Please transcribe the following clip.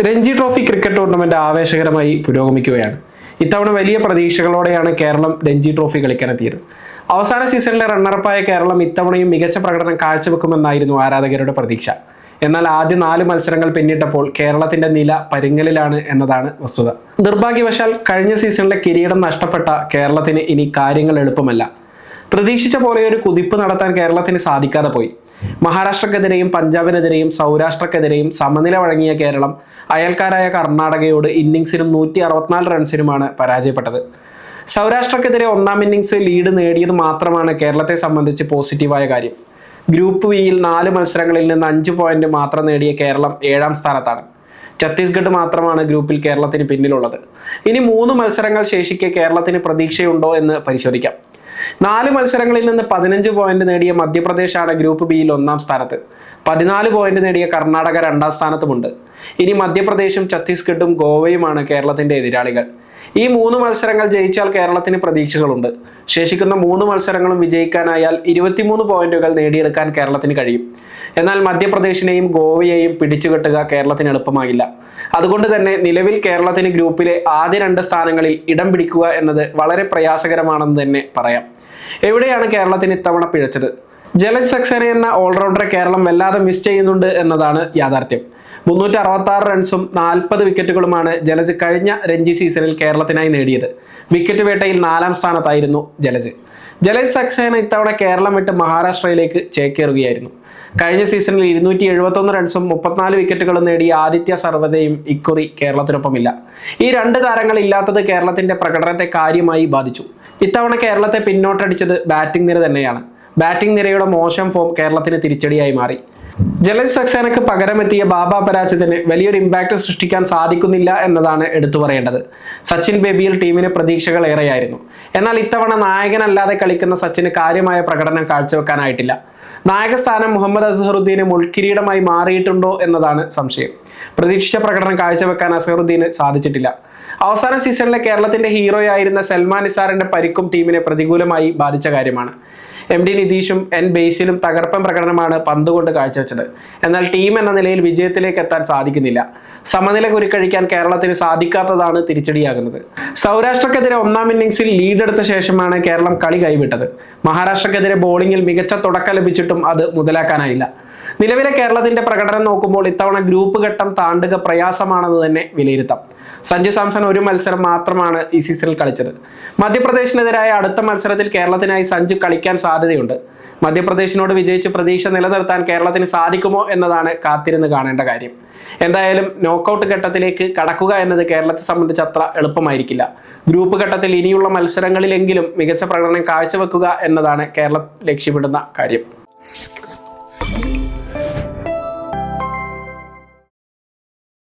Ranji trophy cricket tournament ആവേശകരമായി പുരോഗമിക്കുകയാണ്. ഇത്തവണ വലിയ പ്രതീക്ഷകളോടെയാണ് കേരളം രഞ്ജി ട്രോഫി കളിക്കാനെത്തിയത്. അവസാന സീസണിലെ റണ്ണറപ്പായ കേരളം ഇത്തവണയും മികച്ച പ്രകടനം കാഴ്ചവെക്കുമെന്നായിരുന്നു ആരാധകരുടെ പ്രതീക്ഷ. എന്നാൽ ആദ്യ നാല് മത്സരങ്ങൾ പിന്നിട്ടപ്പോൾ കേരളത്തിന്റെ നില പരുങ്ങലിലാണ് എന്നതാണ് വസ്തുത. നിർഭാഗ്യവശാൽ കഴിഞ്ഞ സീസണിലെ കിരീടം നഷ്ടപ്പെട്ട കേരളത്തിന് ഇനി കാര്യങ്ങൾ എളുപ്പമല്ല. പ്രതീക്ഷിച്ച പോലെ ഒരു കുതിപ്പ് നടത്താൻ കേരളത്തിന് സാധിക്കാതെ പോയി. മഹാരാഷ്ട്രക്കെതിരെയും പഞ്ചാബിനെതിരെയും സൗരാഷ്ട്രക്കെതിരെയും സമനില വഴങ്ങിയ കേരളം അയൽക്കാരായ കർണാടകയോട് ഇന്നിങ്സിനും നൂറ്റി അറുപത്തിനാല് റൺസിനുമാണ് പരാജയപ്പെട്ടത്. സൗരാഷ്ട്രക്കെതിരെ ഒന്നാം ഇന്നിങ്സ് ലീഡ് നേടിയത് മാത്രമാണ് കേരളത്തെ സംബന്ധിച്ച് പോസിറ്റീവായ കാര്യം. ഗ്രൂപ്പ് വിയിൽ നാല് മത്സരങ്ങളിൽ നിന്ന് അഞ്ച് പോയിന്റ് മാത്രം നേടിയ കേരളം ഏഴാം സ്ഥാനത്താണ്. ഛത്തീസ്ഗഡ് മാത്രമാണ് ഗ്രൂപ്പിൽ കേരളത്തിന് പിന്നിലുള്ളത്. ഇനി മൂന്ന് മത്സരങ്ങൾ ശേഷിക്കെ കേരളത്തിന് പ്രതീക്ഷയുണ്ടോ എന്ന് പരിശോധിക്കാം. നാല് മത്സരങ്ങളിൽ നിന്ന് പതിനഞ്ച് പോയിന്റ് നേടിയ മധ്യപ്രദേശാണ് ഗ്രൂപ്പ് ബിയിൽ ഒന്നാം സ്ഥാനത്ത്. പതിനാല് പോയിന്റ് നേടിയ കർണാടക രണ്ടാം സ്ഥാനത്തുമുണ്ട്. ഇനി മധ്യപ്രദേശും ഛത്തീസ്ഗഡും ഗോവയുമാണ് കേരളത്തിന്റെ എതിരാളികൾ. ഈ മൂന്ന് മത്സരങ്ങൾ ജയിച്ചാൽ കേരളത്തിന് പ്രതീക്ഷകളുണ്ട്. ശേഷിക്കുന്ന മൂന്ന് മത്സരങ്ങളും വിജയിക്കാനായാൽ ഇരുപത്തിമൂന്ന് പോയിന്റുകൾ നേടിയെടുക്കാൻ കേരളത്തിന് കഴിയും. എന്നാൽ മധ്യപ്രദേശിനെയും ഗോവയെയും പിടിച്ചുകെട്ടുക കേരളത്തിന് എളുപ്പമാകില്ല. അതുകൊണ്ട് തന്നെ നിലവിൽ കേരളത്തിന് ഗ്രൂപ്പിലെ ആദ്യ രണ്ട് സ്ഥാനങ്ങളിൽ ഇടം പിടിക്കുക എന്നത് വളരെ പ്രയാസകരമാണെന്ന് തന്നെ പറയാം. എവിടെയാണ് കേരളത്തിന് ഇത്തവണ പിഴച്ചത്? ജലജ് സക്സേന എന്ന ഓൾറൗണ്ടറെ കേരളം വല്ലാതെ മിസ് ചെയ്യുന്നുണ്ട് എന്നതാണ് യാഥാർത്ഥ്യം. മുന്നൂറ്റി അറുപത്തി ആറ് റൺസും നാൽപ്പത് വിക്കറ്റുകളുമാണ് ജലജ് കഴിഞ്ഞ രഞ്ജി സീസണിൽ കേരളത്തിനായി നേടിയത്. വിക്കറ്റ് വേട്ടയിൽ നാലാം സ്ഥാനത്തായിരുന്നു ജലജ്. ജലജ് സക്സേന ഇത്തവണ കേരളം വിട്ട് മഹാരാഷ്ട്രയിലേക്ക് ചേക്കേറുകയായിരുന്നു. കഴിഞ്ഞ സീസണിൽ ഇരുന്നൂറ്റി എഴുപത്തൊന്ന് റൺസും മുപ്പത്തിനാല് വിക്കറ്റുകളും നേടിയ ആദിത്യ സർവതയും ഇക്കുറി കേരളത്തിനൊപ്പമില്ല. ഈ രണ്ട് താരങ്ങൾ ഇല്ലാത്തത് കേരളത്തിന്റെ പ്രകടനത്തെ കാര്യമായി ബാധിച്ചു. ഇത്തവണ കേരളത്തെ പിന്നോട്ടടിച്ചത് ബാറ്റിംഗ് നിര തന്നെയാണ്. ബാറ്റിംഗ് നിരയുടെ മോശം ഫോം കേരളത്തിന് തിരിച്ചടിയായി മാറി. ജലജ് സക്സേനക്ക് പകരമെത്തിയ ബാബ പരാജയത്തിന് വലിയൊരു ഇമ്പാക്ട് സൃഷ്ടിക്കാൻ സാധിക്കുന്നില്ല എന്നതാണ് എടുത്തു പറയേണ്ടത്. സച്ചിൻ ബേബിയിൽ ടീമിന് പ്രതീക്ഷകൾ ഏറെയായിരുന്നു. എന്നാൽ ഇത്തവണ നായകനല്ലാതെ കളിക്കുന്ന സച്ചിന് കാര്യമായ പ്രകടനം കാഴ്ചവെക്കാനായിട്ടില്ല. നായകസ്ഥാനം മുഹമ്മദ് അസഹറുദ്ദീന് മുൾക്കിരീടമായി മാറിയിട്ടുണ്ടോ എന്നതാണ് സംശയം. പ്രതീക്ഷിച്ച പ്രകടനം കാഴ്ചവെക്കാൻ അസഹറുദ്ദീന് സാധിച്ചിട്ടില്ല. അവസാന സീസണിലെ കേരളത്തിന്റെ ഹീറോയായിരുന്ന സൽമാൻ നിസാറിന്റെ പരിക്കും ടീമിനെ പ്രതികൂലമായി ബാധിച്ച കാര്യമാണ്. എം ഡി നിതീഷും എൻ ബേസിലും തകർപ്പൻ പ്രകടനമാണ് പന്തുകൊണ്ട് കാഴ്ചവെച്ചത്. എന്നാൽ ടീം എന്ന നിലയിൽ വിജയത്തിലേക്ക് എത്താൻ സാധിക്കുന്നില്ല. സമനില കുരുക്കഴിക്കാൻ കേരളത്തിന് സാധിക്കാത്തതാണ് തിരിച്ചടിയാകുന്നത്. സൗരാഷ്ട്രക്കെതിരെ ഒന്നാം ഇന്നിംഗ്സിൽ ലീഡെടുത്ത ശേഷമാണ് കേരളം കളി കൈവിട്ടത്. മഹാരാഷ്ട്രക്കെതിരെ ബോളിംഗിൽ മികച്ച തുടക്കം ലഭിച്ചിട്ടും അത് മുതലാക്കാനായില്ല. നിലവിലെ കേരളത്തിന്റെ പ്രകടനം നോക്കുമ്പോൾ ഇത്തവണ ഗ്രൂപ്പ് ഘട്ടം താണ്ടുക പ്രയാസമാണെന്ന് തന്നെ വിലയിരുത്താം. സഞ്ജു സാംസൺ ഒരു മത്സരം മാത്രമാണ് ഈ സീസണിൽ കളിച്ചത്. മധ്യപ്രദേശിനെതിരായ അടുത്ത മത്സരത്തിൽ കേരളത്തിനായി സഞ്ജു കളിക്കാൻ സാധ്യതയുണ്ട്. മധ്യപ്രദേശിനോട് വിജയിച്ച് പ്രതീക്ഷ നിലനിർത്താൻ കേരളത്തിന് സാധിക്കുമോ എന്നതാണ് കാത്തിരുന്ന് കാണേണ്ട കാര്യം. എന്തായാലും നോക്കൌട്ട് ഘട്ടത്തിലേക്ക് കടക്കുക എന്നത് കേരളത്തെ സംബന്ധിച്ച് അത്ര എളുപ്പമായിരിക്കില്ല. ഗ്രൂപ്പ് ഘട്ടത്തിൽ ഇനിയുള്ള മത്സരങ്ങളിലെങ്കിലും മികച്ച പ്രകടനം കാഴ്ചവെക്കുക എന്നതാണ് കേരളം ലക്ഷ്യമിടുന്ന കാര്യം.